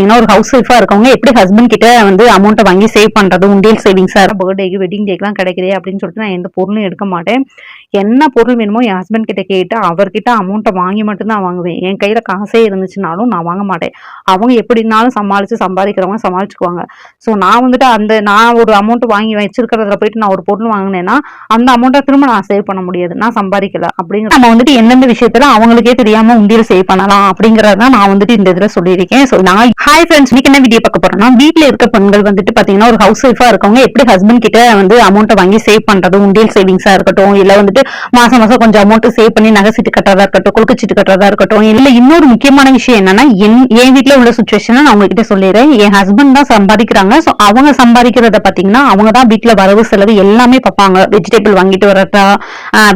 பாத்தீங்கன்னா ஒரு ஹவுஸ் ஒய்ஃபா இருக்கவங்க எப்படி ஹஸ்பண்ட் கிட்ட வந்து அமௌண்ட்டை வாங்கி சேவ் பண்றது உண்டியல் சேவிங்ஸா பர்த்டேக்கு வெட்டிங் டேக்குலாம் கிடைக்குதே அப்படின்னு சொல்லிட்டு நான் எந்த பொருளும் எடுக்க மாட்டேன். என்ன பொருள் வேணுமோ என் ஹஸ்பண்ட் கிட்ட கேட்டு அவர்கிட்ட அமௌண்ட்டை வாங்கி மட்டும்தான் வாங்குவேன். என் கையில காசே இருந்துச்சுனாலும் நான் வாங்க மாட்டேன். அவங்க எப்படினாலும் சமாளிச்சு சம்பாதிக்கிறவங்க சமாளிச்சுக்குவாங்க. ஸோ நான் வந்துட்டு அந்த நான் ஒரு அமௌண்ட் வாங்கி வச்சிருக்கிறதுல போயிட்டு நான் ஒரு பொருள் வாங்கினேன்னா அந்த அமௌண்ட்டை திரும்ப நான் சேவ் பண்ண முடியாது. நான் சம்பாதிக்கல அப்படிங்கிற நம்ம வந்துட்டு எந்தெந்த விஷயத்துல அவங்களுக்கே தெரியாம உண்டியல் சேவ் பண்ணலாம் அப்படிங்கறத நான் வந்துட்டு இந்த இதுல சொல்லியிருக்கேன். ஸோ நான் ஹாய் ஃப்ரெண்ட்ஸ் இன்னைக்கு என்ன வீடியோ பார்க்க போறோம்னா வீட்ல இருக்க பெண்கள் வந்துட்டு பாத்தீங்கன்னா ஒரு ஹவுஸ் ஒய்ஃபா இருக்கவங்க எப்படி ஹஸ்பண்ட் கிட்ட வந்து அமௌண்ட்டை வாங்கி சேவ் பண்றது உண்டியல் சேவிங்ஸா இருக்கட்டும் இல்ல வந்துட்டு மாசம் மாசம் கொஞ்சம் அமௌண்ட் சேவ் பண்ணி நகை சீட்டு கட்டுறதா இருக்கட்டும் குழுக்கு சீட்டு கட்டுறதா இருக்கட்டும் இல்ல இன்னொரு முக்கியமான விஷயம் என்னன்னா என் என் உள்ள சுச்சுவேஷனை நான் உங்ககிட்ட சொல்லிடுறேன். என் ஹஸ்பண்ட் தான் சம்பாதிக்கிறாங்க. ஸோ அவங்க சம்பாதிக்கிறத பாத்தீங்கன்னா அவங்க தான் வீட்டில் வரவு செலவு எல்லாமே பார்ப்பாங்க. வெஜிடபிள் வாங்கிட்டு வரட்டா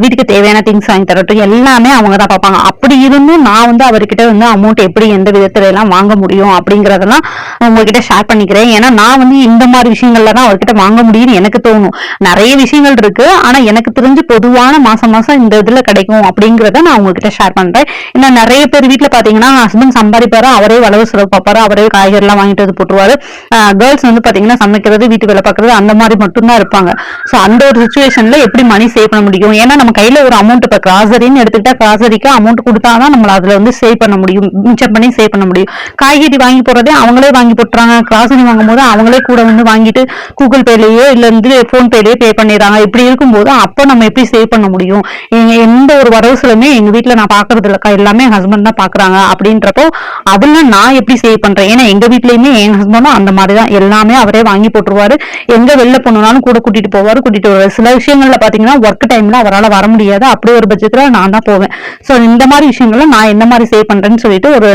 வீட்டுக்கு தேவையான திங்ஸ் வாங்கி தரட்டும் எல்லாமே அவங்க தான் பார்ப்பாங்க. அப்படி இருந்தும் நான் வந்து அவர்கிட்ட வந்து அமௌண்ட் எப்படி எந்த விதத்துல எல்லாம் வாங்க முடியும் அப்படிங்கறதெல்லாம் உங்ககிட்ட ஷேர் பண்ணிக்கிறேன். ஏன்னா நான் வந்து இந்த மாதிரி விஷயங்கள்ல தான் அவர்கிட்ட வாங்க முடியும்னு எனக்கு தோணும். நிறைய விஷயங்கள் இருக்கு. ஆனா எனக்கு தெரிஞ்சு பொதுவான மாசம் மாசம் இந்த இதுல கிடைக்கும் அப்படிங்கறத நான் உங்ககிட்ட ஷேர் பண்றேன். ஏன்னா நிறைய பேர் வீட்டுல பாத்தீங்கன்னா ஹஸ்பண்ட் சம்பாதிப்பாரு அவரே வளவு செலவு பார்ப்பாரு அவரே காய்கறி எல்லாம் வாங்கிட்டு வந்து போட்டுருவாரு. கேர்ள்ஸ் வந்து பாத்தீங்கன்னா சமைக்கிறது வீட்டு வேலை பார்க்கறது அந்த மாதிரி மட்டும்தான் இருப்பாங்க. சோ அந்த ஒரு சுச்சுவேஷன்ல எப்படி மணி சேவ் பண்ண முடியும்? ஏன்னா நம்ம கையில ஒரு அமௌண்ட் இப்ப கிராசரின்னு எடுத்துக்கிட்டா கிராசரிக்கு அமௌண்ட் கொடுத்தாதான் நம்மள அதுல வந்து சேவ் பண்ண முடியும். மிச்சம் பண்ணி சேவ் பண்ண முடியும். காய்கறி வாங்கி போறதே அவங்களே வாங்கி போட்டுறாங்க. கிராசரி வாங்கும் போது அவங்களே கூட வந்து வாங்கிட்டு கூகுள் பேலயோ இல்ல வந்து போன் பே பண்ணிடுறாங்க. இப்படி இருக்கும்போது அப்போ நம்ம எப்படி சேவ் பண்ண முடியும்? எந்த ஒரு வரவுசலுமே எங்கள் எங்க நான் பாக்குறது இல்லக்கா எல்லாமே ஹஸ்பண்ட் தான் பாக்குறாங்க. அப்படின்றப்போ அதுல நான் எப்படி சேவ் பண்றேன்? ஏன்னா எங்க வீட்லயுமே என் ஹஸ்பண்டும் அந்த மாதிரி தான் எல்லாமே அவரே வாங்கி போட்டுருவாரு. எங்க வெளில போனாலும் கூட கூட்டிட்டு போவாரு கூட்டிட்டு வருவாரு. சில விஷயங்கள்ல பாத்தீங்கன்னா ஒர்க் டைம்ல அவரால் வர முடியாது. அப்படி ஒரு பட்சத்துல நான் தான் போவேன். சோ இந்த மாதிரி விஷயங்கள்ல நான் என்ன மாதிரி சேவ் பண்றேன்னு சொல்லிட்டு ஒரு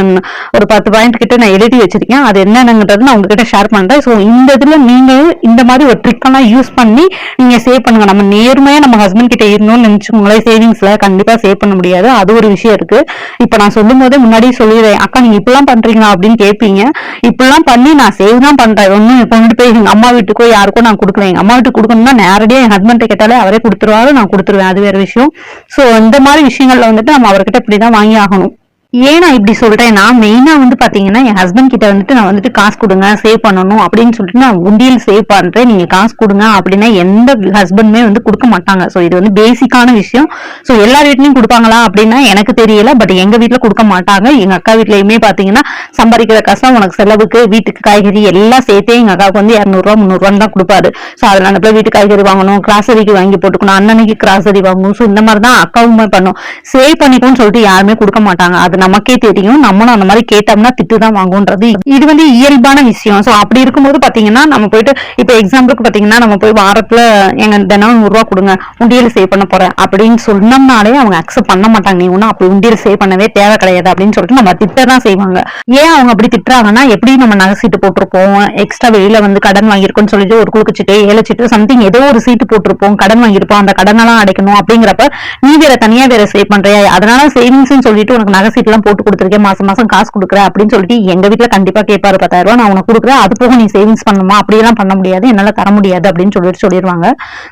ஒரு பத்து பாயிண்ட் கிட்ட நான் எழுதி வச்சிருக்கேன். அது என்னென்னங்கிறது நான் உங்ககிட்ட ஷேர் பண்றேன். ஸோ இந்த இதுல நீங்க இந்த மாதிரி ஒரு ட்ரிக்கெல்லாம் யூஸ் பண்ணி நீங்க சேவ் பண்ணுங்க. நம்ம நேர்மையா நம்ம ஹஸ்பண்ட் கிட்ட இருந்தோம்னு நினைச்சுக்கோங்களேன் சேவிங்ஸ்ல கண்டிப்பா சேவ் பண்ண முடியாது. அது ஒரு விஷயம் இருக்கு. இப்ப நான் சொல்லும் போதே முன்னாடியே சொல்லிடுறேன். அக்கா நீங்க இப்படிலாம் பண்றீங்களா? அப்படின்னு கேட்பீங்க இப்படிலாம் பண்ணி நான் சேவ் தான் பண்றேன். ஒன்னும் கொண்டுட்டு போய் எங்க அம்மா வீட்டுக்கோ யாருக்கோ நான் கொடுக்கல எங்க அம்மா வீட்டுக்கு கொடுக்கணும்னா நேரடியா என் ஹஸ்பண்ட் கேட்டாலே அவரே கொடுத்துருவாரு நான் கொடுத்துருவேன். அது வேற விஷயம். சோ இந்த மாதிரி விஷயங்கள்ல வந்துட்டு நம்ம அவர்கிட்ட இப்படிதான் வாங்கி ஆகணும். ஏன் நான் இப்படி சொல்றேன்னா மெயினா வந்து பாத்தீங்கன்னா என் ஹஸ்பண்ட் கிட்ட வந்துட்டு நான் வந்துட்டு காசு கொடுங்க சேவ் பண்ணணும் அப்படின்னு சொல்லிட்டு நான் உண்டியல் சேவ் பண்றேன். நீங்க காசு கொடுங்க அப்படின்னா எந்த ஹஸ்பண்டுமே வந்து கொடுக்க மாட்டாங்க. சோ இது வந்து பேசிக்கான விஷயம். சோ எல்லா வீட்லயும் கொடுப்பாங்களா அப்படின்னா எனக்கு தெரியல. பட் எங்க வீட்டுல கொடுக்க மாட்டாங்க. எங்க அக்கா வீட்லயுமே பாத்தீங்கன்னா சம்பாதிக்கிற கஷ்டம் உனக்கு செலவுக்கு வீட்டுக்கு காய்கறி எல்லாம் சேர்த்தே எங்க அக்காவுக்கு வந்து இரநூறுவா முந்நூறுவான்னு தான் கொடுப்பாரு. சோ அதனால போய் வீட்டு காய்கறி வாங்கணும் கிராசரிக்கு வாங்கி போட்டுக்கணும் அண்ணனுக்கு கிராசரி வாங்கணும். சோ இந்த மாதிரி தான் அக்காவுமே பண்ணும். சேவ் பண்ணிக்கோன்னு சொல்லிட்டு யாருமே கொடுக்க மாட்டாங்க. அது நமக்கே தெரியும். நம்மளும் அந்த மாதிரி கேட்டோம்னா திட்டு தான் வாங்குன்றது இது வந்து இயல்பான விஷயம். சோ அப்படி இருக்கும்போது பாத்தீங்கன்னா நம்ம போயிட்டு இப்ப எக்ஸாம்பிளுக்கு பாத்தீங்கன்னா நம்ம போய் வாரத்துல எங்க தினம் நூறு ரூபா கொடுங்க உண்டியல் சேவ் பண்ண போறேன் அப்படின்னு சொன்னோம்னாலே அவங்க அக்செப்ட் பண்ண மாட்டாங்க. நீ ஒன்னும் அப்படி உண்டியல் சேவ் பண்ணவே தேவை கிடையாது அப்படின்னு சொல்லிட்டு நம்ம திட்ட தான் செய்வாங்க. ஏன் அவங்க அப்படி திட்டுறாங்கன்னா எப்படி நம்ம நகை சீட்டு போட்டிருப்போம்? எக்ஸ்ட்ரா வெளியில வந்து கடன் வாங்கியிருக்கோம்னு சொல்லிட்டு ஒரு குழுக்கு ஏழைச்சிட்டு சீட்டு சம்திங் ஏதோ ஒரு சீட்டு போட்டிருப்போம். கடன் வாங்கியிருப்போம். அந்த கடனெல்லாம் அடைக்கணும். அப்படிங்கிறப்ப நீ வேற தனியா வேற சேவ் பண்றியா? அதனால சேவிங்ஸ் சொல்லிட்டு உனக்கு நகை சீட்டு எல்லாம் போட்டு கொடுத்துருக்கேன் மாசம் மாசம் காசு கொடுக்குற அப்படின்னு சொல்லிட்டு எங்க வீட்டுல கண்டிப்பா கேட்பாரு பத்தாயிரம் ரூபாய் நான் உனக்கு கொடுக்குறேன் அது போக நீ சேவிங்ஸ் பண்ணணுமா அப்படியெல்லாம் பண்ண முடியாது என்னால தர முடியாது அப்படின்னு சொல்லிட்டு சொல்லிடுவாங்க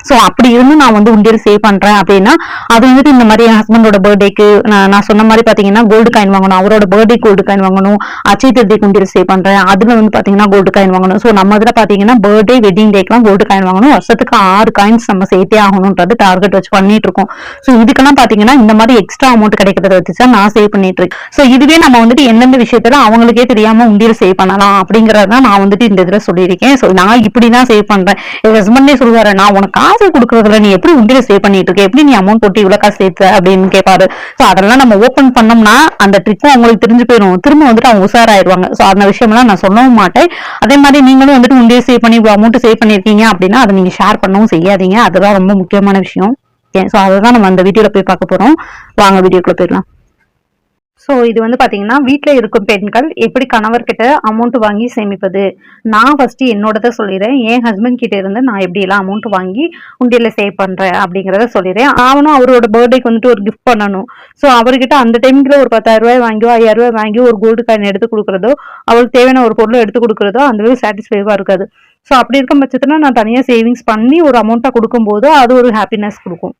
சோ அப்படி இருந்து நான் வந்து உண்டியல் சேவ் பண்றேன் அப்படின்னா அது வந்துட்டு இந்த மாதிரி என் ஹஸ்பண்டோட பர்த்டேக்கு நான் சொன்ன மாதிரி பாத்தீங்கன்னா கோல்டு காயின் வாங்கணும் அவரோட பர்த்டே கோல்டு காயின் வாங்கணும் அச்சய திருதி உண்டியல் சேவ் பண்றேன் அதுல வந்து பாத்தீங்கன்னா கோல்டு காயின் வாங்கணும். சோ நம்ம இதுல பாத்தீங்கன்னா பர்த்டே வெட்டிங் டேக்கெல்லாம் கோல்டு காயின் வாங்கணும் வருஷத்துக்கு ஆறு காயின்ஸ் நம்ம சேர்த்தே ஆகணும்ன்றது டார்கெட் வச்சு பண்ணிட்டு இருக்கோம். சோ இதுக்கெல்லாம் பாத்தீங்கன்னா இந்த மாதிரி எக்ஸ்ட்ரா அமௌண்ட் கிடைக்கிறத வச்சு நான் சேவ் பண்ணிட்டு இருக்கேன். சோ இதுவே நம்ம வந்துட்டு எந்தெந்த விஷயத்துல அவங்களுக்கே தெரியாம உண்டியல் சேவ் பண்ணலாம் அப்படிங்கறத நான் வந்துட்டு இந்த இதுல சொல்லியிருக்கேன். சோ நான் இப்படிதான் சேவ் பண்றேன். என் ஹஸ்பண்டே சொல்லுவாரு நான் உனக்கு காசு கொடுக்கறதுல நீ எப்படி உண்டியல் சேவ் பண்ணிட்டு இருக்க? எப்படி நீ அமௌண்ட் போட்டு இவ்வளவு காசு சேர்த்த? அப்படின்னு கேட்பாரு சோ அதெல்லாம் நம்ம ஓபன் பண்ணோம்னா அந்த ட்ரிக்கும் அவங்களுக்கு தெரிஞ்சு போயிடும் திரும்ப வந்துட்டு அவங்க உஷாராயிருவாங்க. சோ அந்த விஷயம்லாம் நான் சொல்லவும் மாட்டேன். அதே மாதிரி நீங்களும் வந்துட்டு உண்டியல் சேவ் பண்ணி அமௌண்ட் சேவ் பண்ணிருக்கீங்க அப்படின்னா அதை நீங்க ஷேர் பண்ணவும் செய்யாதீங்க. அதுதான் ரொம்ப முக்கியமான விஷயம். சோ அதை தான் நம்ம அந்த வீடியோவில் போய் பார்க்க போறோம். வாங்க வீடியோக்குள்ளே போயிடலாம். ஸோ இது வந்து பார்த்தீங்கன்னா வீட்டில் இருக்கும் பெண்கள் எப்படி கணவர்கிட்ட அமௌண்ட் வாங்கி சேமிப்பது? நான் ஃபஸ்ட்டு என்னோடத சொல்லிடுறேன் என் ஹஸ்பண்ட் கிட்ட இருந்து நான் எப்படியெல்லாம் அமௌண்ட் வாங்கி உண்டியில் சேவ் பண்ணுறேன் அப்படிங்கிறத சொல்லிடுறேன் அவனும் அவரோட பர்த்டேக்கு வந்துட்டு ஒரு கிஃப்ட் பண்ணணும். ஸோ அவர்கிட்ட அந்த டைமில் ஒரு பத்தாயிரரூபாய் வாங்கியோ ஐயாயிரரூபாய் வாங்கி ஒரு கோல்டு காயின் எடுத்து கொடுக்குறதோ அவளுக்கு தேவையான ஒரு பொருளை எடுத்து கொடுக்குறதோ அந்த சாட்டிஸ்ஃபைவாக இருக்காது. ஸோ அப்படி இருக்கும் பட்சத்தில் நான் தனியாக சேவிங்ஸ் பண்ணி ஒரு அமௌண்ட்டாக கொடுக்கும்போது அது ஒரு ஹாப்பினஸ் கொடுக்கும்.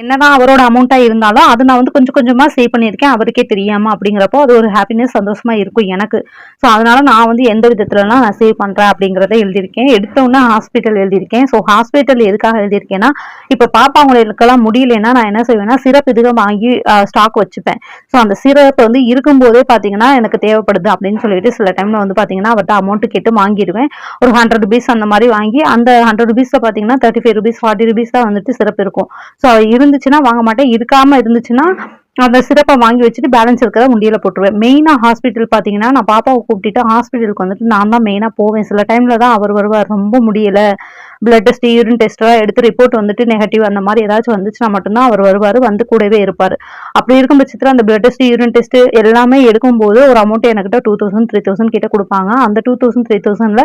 என்னதான் அவரோட அமௌண்ட்டா இருந்தாலும் அது நான் வந்து கொஞ்சம் கொஞ்சமா சேவ் பண்ணியிருக்கேன். அவருக்கே தெரியாம அப்படிங்கிறப்போ அது ஒரு ஹாப்பினஸ் சந்தோஷமா இருக்கும் எனக்கு. ஸோ அதனால நான் வந்து எந்த விதத்துலலாம் நான் சேவ் பண்றேன் அப்படிங்கிறத எழுதியிருக்கேன். எடுத்தோன்னே ஹாஸ்பிட்டல் எழுதியிருக்கேன். ஸோ ஹாஸ்பிட்டல் எதுக்காக எழுதியிருக்கேன்னா இப்போ பாப்பாங்களுக்கெல்லாம் முடியலன்னா நான் என்ன செய்வேன்னா சிறப்பு இதுக வாங்கி ஸ்டாக் வச்சுப்பேன். ஸோ அந்த சிறப்பு வந்து இருக்கும்போதே பார்த்தீங்கன்னா எனக்கு தேவைப்படுது அப்படின்னு சொல்லிட்டு சில டைம்ல வந்து பார்த்தீங்கன்னா அவர்கிட்ட அமௌண்ட் கேட்டு வாங்கிடுவேன். ஒரு ஹண்ட்ரட் ருபீஸ் அந்த மாதிரி வாங்கி அந்த ஹண்ட்ரட் ருபீஸில் பார்த்தீங்கன்னா thirty five rupees forty rupees தான் வந்துட்டு சிறப்பு இருக்கும். ஸோ இருந்துச்சுன்னா வாங்க மாட்டேன். இருக்காமல் இருந்துச்சுன்னா அந்த சிறப்பை வாங்கி வச்சுட்டு பேலன்ஸ் இருக்கிறத முண்டியில் போட்டுருவேன். மெயினாக ஹாஸ்பிட்டல் பார்த்தீங்கன்னா நான் பாப்பாவை கூப்பிட்டுட்டு ஹாஸ்பிட்டலுக்கு வந்துட்டு நான் தான் மெயினாக போவேன். சில டைமில் தான் அவர் வருவார். ரொம்ப முடியலை. பிளட் டெஸ்ட் யூரின் டெஸ்ட்லாம் எடுத்து ரிப்போர்ட் வந்துட்டு நெகட்டிவ் அந்த மாதிரி ஏதாச்சும் வந்துச்சுன்னா மட்டும்தான் அவர் வருவார். வந்து கூடவே இருப்பார். அப்படி இருக்கும் பட்சத்தில் அந்த பிளட் டெஸ்ட் யூரின் டெஸ்ட் எல்லாமே எடுக்கும்போது ஒரு அமௌண்ட் எனக்கிட்ட டூ தௌசண்ட் த்ரீ தௌசண்ட் கிட்ட கொடுப்பாங்க. அந்த டூ தௌசண்ட் த்ரீ தௌசண்ட்ல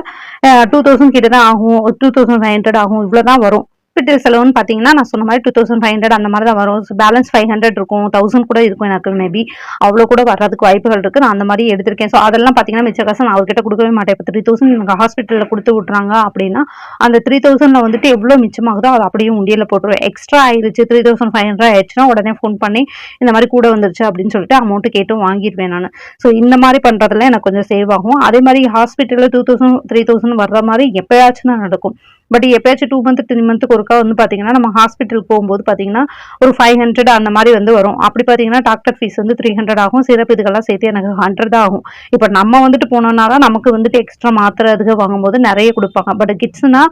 டூ தௌசண்ட் கிட்ட தான் ஆகும். டூ தௌசண்ட் ஃபைவ் ஹண்ட்ரட் ஆகும். இவ்வளோ தான் வரும். ஹாஸ்பிட்டல் செலவுன்னு பார்த்தீங்கன்னா நான் சொன்ன மாதிரி டூ தௌசண்ட் ஃபைவ் ஹண்ட்ரட் அந்த மாதிரி தான் வரும். பேலன்ஸ் ஃபைவ் ஹண்ட்ரட் இருக்கும். தௌசண்ட் கூட இருக்கும் எனக்கு மேபி அவ்வளோ கூட வர்றதுக்கு வாய்ப்புகள் இருக்குது நான் அந்த மாதிரி எடுத்திருக்கேன். ஸோ அதெல்லாம் பார்த்தீங்கன்னா மிச்ச காசு நான் அவர்கிட்ட கொடுக்கவே மாட்டேன். இப்போ த்ரீ தௌசண்ட் எனக்கு ஹாஸ்பிட்டலில் கொடுத்து விட்றாங்க அப்படின்னா அந்த த்ரீ தௌசண்டில் வந்துட்டு எவ்வளோ மிச்சமாகுதோ அது அப்படியே உண்டியில் போட்டுருவேன். எக்ஸ்ட்ரா ஆயிடுச்சு த்ரீ தௌசண்ட் ஃபைவ் ஹண்ட்ரட் ஆயிடுச்சுன்னா உடனே ஃபோன் பண்ணி இந்த மாதிரி கூட வந்துருச்சு அப்படின்னு சொல்லிட்டு அமௌண்ட்டு கேட்டு வாங்கிடுவேன் நான். ஸோ இந்த மாதிரி பண்ணுறதுல எனக்கு கொஞ்சம் சேவ் ஆகும். அதே மாதிரி ஹாஸ்பிட்டலில் டூ தௌசண்ட் த்ரீ தௌசண்ட் வர்ற மாதிரி எப்போயாச்சும் தான் நடக்கும். பட் எப்பயாச்சும் டூ மந்த் த்ரீ மந்த்துக்கு ஒருக்கா வந்து பார்த்தீங்கன்னா நம்ம ஹாஸ்பிட்டலுக்கு போகும்போது பார்த்தீங்கன்னா ஒரு ஃபைவ் ஹண்ட்ரட் அந்த மாதிரி வந்து வரும். அப்படி பார்த்தீங்கன்னா டாக்டர் ஃபீஸ் வந்து த்ரீ ஹண்ட்ரட் ஆகும். சிறப்பு இதுக்கெல்லாம் சேர்த்து எனக்கு ஹண்ட்ரட் தான் ஆகும். இப்போ நம்ம வந்துட்டு போனோம்னா தான் நமக்கு வந்துட்டு எக்ஸ்ட்ரா மாத்திரை அதுக்கு வாங்கும்போது நிறைய கொடுப்பாங்க. பட் கிட்ஸ்னா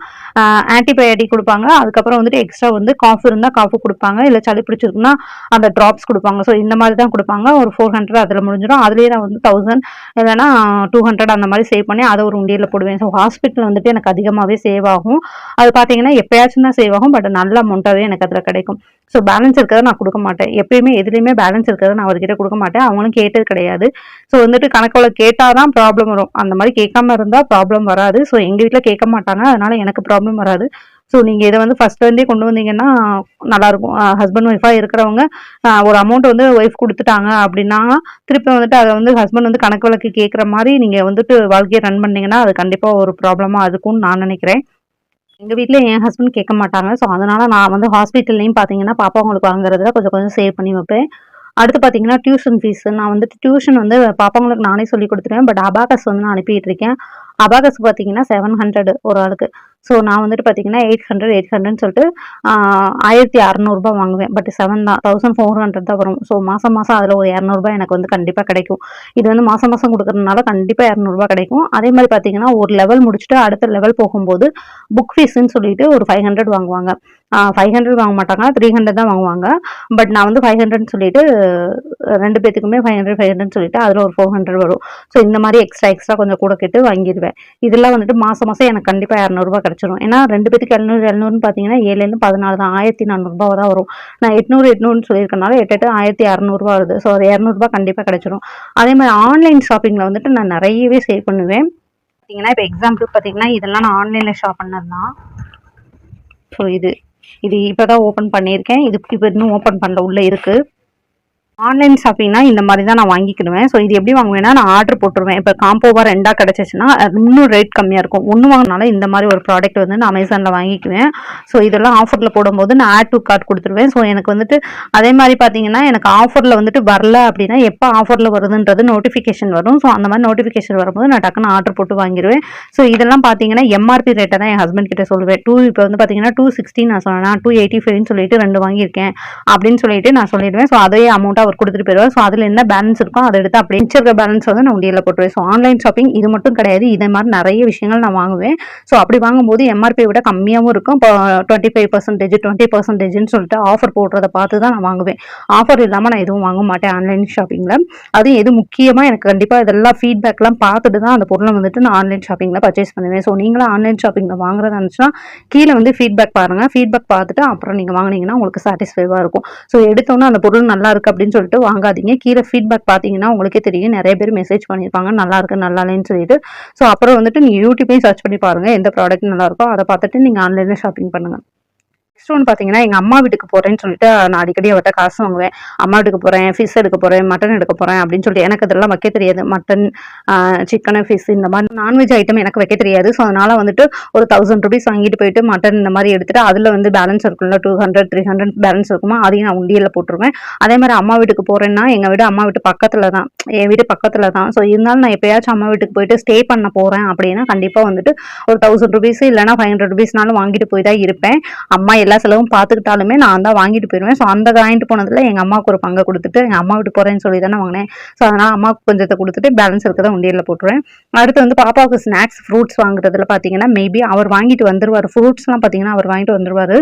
ஆன்டிபயோட்டிக் கொடுப்பாங்க. அதுக்கப்புறம் வந்துட்டு எக்ஸ்ட்ரா வந்து காஃப் இருந்தால் காஃபு கொடுப்பாங்க. இல்லை சளி பிடிச்சிருக்குன்னா அந்த ட்ராப்ஸ் கொடுப்பாங்க. ஸோ இந்த மாதிரி தான் கொடுப்பாங்க. ஒரு ஃபோர் ஹண்ட்ரட் அதில் முடிஞ்சிடும். அதுலேயே நான் வந்து தௌசண்ட் இல்லைன்னா டூ ஹண்ட்ரட் அந்த மாதிரி சேவ் பண்ணி அதை ஒரு உண்டியில் போடுவேன். ஸோ ஹாஸ்பிட்டல் வந்துட்டு எனக்கு அதிகமாகவே சேவ் ஆகும். அது பார்த்தீங்கன்னா எப்பயாச்சும் தான் சேவ் ஆகும் பட் நல்ல அமௌண்ட்டாகவே எனக்கு அதில் கிடைக்கும். ஸோ பேலன்ஸ் இருக்கிறத நான் கொடுக்க மாட்டேன். எப்பயுமே எதுலேயுமே பேலன்ஸ் இருக்கிறத நான் அவர்கிட்ட கொடுக்க மாட்டேன். அவங்களும் கேட்டது கிடையாது. ஸோ வந்துட்டு கணக்கில் கேட்டால் தான் ப்ராப்ளம் வரும். அந்த மாதிரி கேட்காம இருந்தால் ப்ராப்ளம் வராது. ஸோ எங்கள் வீட்டில் கேட்க மாட்டாங்க. அதனால் எனக்கு ப்ராப்ளம் வராது. ஸோ நீங்கள் இதை வந்து ஃபஸ்ட்லேருந்தே கொண்டு வந்தீங்கன்னா நல்லாயிருக்கும் ஹஸ்பண்ட் ஒய்ஃபாக இருக்கிறவங்க ஒரு அமௌண்ட் வந்து ஒய்ஃப் கொடுத்துட்டாங்க அப்படின்னா திருப்பி வந்துட்டு அதை வந்து ஹஸ்பண்ட் வந்து கணக்கு வழக்கு கேட்குற மாதிரி நீங்கள் வந்துட்டு வாழ்க்கையை ரன் பண்ணீங்கன்னா அது கண்டிப்பாக ஒரு ப்ராப்ளமாக இருக்கும்னு நான் நினைக்கிறேன். எங்கள் வீட்டில் என் ஹஸ்பண்ட் கேட்க மாட்டாங்க. ஸோ அதனால் நான் வந்து ஹாஸ்பிட்டல்லையும் பார்த்தீங்கன்னா பாப்பா வாங்குறதுல கொஞ்சம் கொஞ்சம் சேவ் பண்ணி வைப்பேன். அடுத்து பார்த்தீங்கன்னா டியூஷன் ஃபீஸ் நான் வந்துட்டு டியூஷன் வந்து பாப்பாங்களுக்கு நானே சொல்லி கொடுத்துருவேன். பட் அபாகஸ் வந்து நான் அனுப்பிட்டு இருக்கேன். அபாகஸ் பார்த்தீங்கன்னா செவன் ஹண்ட்ரட் ஒரு ஆளுக்கு. ஸோ நான் வந்துட்டு பார்த்தீங்கன்னா எயிட் ஹண்ட்ரட் எயிட் ஹண்ட்ரட்னு சொல்லிட்டு ஆயிரத்தி அறநூறுபா வாங்குவேன். பட் செவன் தான். தௌசண்ட் ஃபோர் ஹண்ட்ரட் தான் வரும். ஸோ மாதம் மாதம் அதில் ஒரு இரநூறுபா எனக்கு வந்து கண்டிப்பாக கிடைக்கும். இது வந்து மாதம் மாதம் கொடுக்குறதுனால கண்டிப்பாக இரநூறுபா கிடைக்கும். அதே மாதிரி பார்த்தீங்கன்னா ஒரு லெவல் முடிச்சுட்டு அடுத்த லெவல் போகும்போது புக் ஃபீஸ்ன்னு சொல்லிட்டு ஒரு ஃபைவ் ஹண்ட்ரட் வாங்குவாங்க. ஃபைவ் ஹண்ட்ரட் வாங்க மாட்டாங்க. த்ரீ ஹண்ட்ரட் தான் வாங்குவாங்க. பட் நான் வந்து ஃபைவ் ஹண்ட்ரட்னு சொல்லிட்டு ரெண்டு பேத்துக்குமே ஃபைவ் ஹண்ட்ரட் ஃபைவ் ஹண்ட்ரட் சொல்லிட்டு அதில் ஒரு ஃபோர் ஹண்ட்ரட் வரும். ஸோ இந்த மாதிரி எக்ஸ்ட்ரா எக்ஸ்ட்ரா கொஞ்சம் கூட கேட்டு வாங்கிடுவேன். இதெல்லாம் வந்துட்டு மாதம் மாதம் எனக்கு கண்டிப்பாக இரநூறுபா கிடச்சிரும் ஏன்னா ரெண்டு பேத்துக்கு எழுநூறு எழுநூறுன்னு பார்த்தீங்கன்னா ஏழுலேருந்து பதினாலு தான். ஆயிரத்தி நானூறுபா தான் வரும். நான் எட்நூறு எட்நூறுன்னு சொல்லியிருக்கனால எட்டு எட்டு ஆயிரத்தி அறநூறுபா வருது. ஸோ அது இரநூறுபா கண்டிப்பாக கிடச்சிரும். அதே மாதிரி ஆன்லைன் ஷாப்பிங்கில் வந்துட்டு நான் நிறையவே சேவ் பண்ணுவேன். பார்த்தீங்கன்னா இப்போ எக்ஸாம்பிளுக்கு பார்த்தீங்கன்னா இதெல்லாம் நான் ஆன்லைனில் ஷாப் பண்ணது தான். ஸோ இது இது இப்போ தான் ஓப்பன் பண்ணியிருக்கேன். இது இப்போ இன்னும் ஓப்பன் பண்ணல உள்ளே இருக்குது ஆன்லைன் ஷாப்பிங்னா இந்த மாதிரி தான் நான் வாங்கிக்கிடுவேன். ஸோ இது எப்படி வாங்குவேன்னா நான் ஆர்டர் போட்டுருவேன். இப்போ காம்போவாக ரெண்டாக கிடச்சிச்சின்னா இன்னும் ரேட் கம்மியாக இருக்கும். ஒன்று வாங்கினாலும் இந்த மாதிரி ஒரு ப்ராடக்ட் வந்து நான் அமேசானில் வாங்கிக்குவேன். ஸோ இதெல்லாம் ஆஃபரில் போடும்போது நான் ஆட் டு கார்ட் கொடுத்துருவேன். ஸோ எனக்கு வந்துட்டு அதே மாதிரி பார்த்தீங்கன்னா எனக்கு ஆஃபரில் வந்துட்டு வரல அப்படின்னா எப்போ ஆஃபரில் வருதுன்றது நோட்டிஃபிகேஷன் வரும். ஸோ அந்த மாதிரி நோட்டிஃபிகேஷன் வரும்போது நான் டக்குன்னு ஆர்டர் போட்டு வாங்கிடுவேன் ஸோ இதெல்லாம் பார்த்தீங்கன்னா எம்ஆர்பி ரேட்டை தான் என் ஹஸ்பண்ட் கிட்ட சொல்லுவேன். டூ இப்போ வந்து பார்த்தீங்கன்னா டூ சிக்ஸ்டி நான் சொன்னேன் டூ எயிட்டி ஃபைவ்னு சொல்லிட்டு ரெண்டு வாங்கியிருக்கேன். அப்படின்னு சொல்லிட்டு நான் சொல்லிடுவேன். ஸோ அதே அமௌண்ட்டாக அவர் கொடுத்துட்டு போயிடுவார். ஸோ அதில் என்ன பேலன்ஸ் இருக்கோ அதை எடுத்து அப்படியே இருக்கிற பேலன்ஸ் வந்து நான் உண்டியில் போட்டுருவேன். ஸோ ஆன்லைன் ஷாப்பிங் இது மட்டும் கிடையாது. இதே மாதிரி நிறைய விஷயங்கள் நான் வாங்குவேன். ஸோ அப்படி வாங்கும்போது எம்ஆர்பியை விட கம்மியாகவும் இருக்கும். இப்போ டுவெண்ட்டி ஃபைவ் பர்சன்டேஜ் டுவெண்ட்டி பர்சன்டேஜ்னு சொல்லிட்டு ஆஃபர் போடுறத பார்த்து தான் நான் வாங்குவேன். ஆஃபர் இல்லாமல் நான் எதுவும் வாங்க மாட்டேன் ஆன்லைன் ஷாப்பிங்கில் அது எது முக்கியமாக எனக்கு கண்டிப்பாக இதெல்லாம் ஃபீட்பேக்லாம் பார்த்துட்டு தான் அந்த பொருளை வந்துட்டு நான் ஆன்லைன் ஷாப்பிங்கில் பர்ச்சேஸ் பண்ணுவேன். ஸோ நீங்களும் ஆன்லைன் ஷாப்பிங்கில் வாங்குறதா இருந்துச்சுன்னா கீழே வந்து ஃபீட்பேக் பாருங்கள் ஃபீட்பேக் பார்த்துட்டு அப்புறம் நீங்கள் வாங்கினீங்கன்னா உங்களுக்கு சாட்டிஸ்ஃபைவாக இருக்கும். ஸோ எடுத்தோன்னே அந்த பொருள் நல்லா இருக்குது அப்படின்னு சொல்லிட்டு வாங்காதீங்க. கீழே ஃபீட்பேக் பார்த்தீங்கன்னா உங்களுக்கே தெரியும். நிறைய பேர் மெசேஜ் பண்ணியிருப்பாங்க. நல்லா இருக்கு நல்லா இல்லைன்னு சொல்லிட்டு. ஸோ அப்புறம் வந்துட்டு நீங்கள் யூடியூப்பையும் சர்ச் பண்ணி பாருங்கள் எந்த ப்ராடக்ட் நல்லா இருக்கோ அதை பார்த்துட்டு நீங்கள் ஆன்லைனில் ஷாப்பிங் பண்ணுங்கள் நெக்ஸ்ட் ஒன்று பார்த்தீங்கன்னா எங்கள் அம்மா வீட்டுக்கு போகிறேன்னு சொல்லிட்டு நான் அடிக்கடி அவர்கிட்ட காசு வாங்குவேன். அம்மா வீட்டுக்கு போகிறேன் ஃபிஷ் எடுக்க போகிறேன் மட்டன் எடுக்க போகிறேன் அப்படின்னு சொல்லிட்டு எனக்கு இதெல்லாம் வைக்க தெரியாது. மட்டன் சிக்கனு ஃபிஷ் இந்த மாதிரி நான்வெஜ் ஐட்டம் எனக்கு வைக்க தெரியாது. ஸோ அதனால் வந்துட்டு ஒரு தௌசண்ட் ருபீஸ் வாங்கிட்டு போயிட்டு மட்டன் இந்த மாதிரி எடுத்துட்டு அதில் வந்து பேலன்ஸ் இருக்கும்ல two hundred three hundred balance இருக்குமா அதையும் நான் உண்டியில் போட்டுருவேன். அதே மாதிரி அம்மா வீட்டுக்கு போகிறேன்னா எங்கள் வீடு அம்மா வீட்டு பக்கத்தில் தான். என் வீடு பக்கத்தில் தான். ஸோ இருந்தாலும் நான் எப்பயாச்சும் அம்மா வீட்டுக்கு போயிட்டு ஸ்டே பண்ண போகிறேன் அப்படின்னா கண்டிப்பாக வந்துட்டு ஒரு தௌசண்ட் ருபீஸ் இல்லைனா ஃபைவ் ஹண்ட்ரட் ருபீஸ்னாலும் வாங்கிட்டு போய் தான் இருப்பேன். அம்மா எல்லா செலவும் பார்த்துக்கிட்டாலுமே நான் தான் வாங்கிட்டு போயிடுவேன் ஸோ அந்த வாங்கிட்டு போனதில் எங்கள் அம்மாவுக்கு ஒரு பங்கை கொடுத்துட்டு எங்கள் அம்மா விட்டு போகிறேன்னு சொல்லி தானே வாங்கினேன். ஸோ அதனால் அம்மாவுக்கு கொஞ்சத்தை கொடுத்துட்டு பேலன்ஸ் இருக்கிறத உண்டியலில் போட்டுருவேன். அடுத்து வந்து பாப்பாவுக்கு ஸ்நாக்ஸ் ஃப்ரூட்ஸ் வாங்குறதுல பார்த்தீங்கன்னா மேபி அவர் வாங்கிட்டு வந்துருவார். ஃப்ரூட்ஸ்லாம் பார்த்தீங்கன்னா அவர் வாங்கிட்டு வந்துருவார்.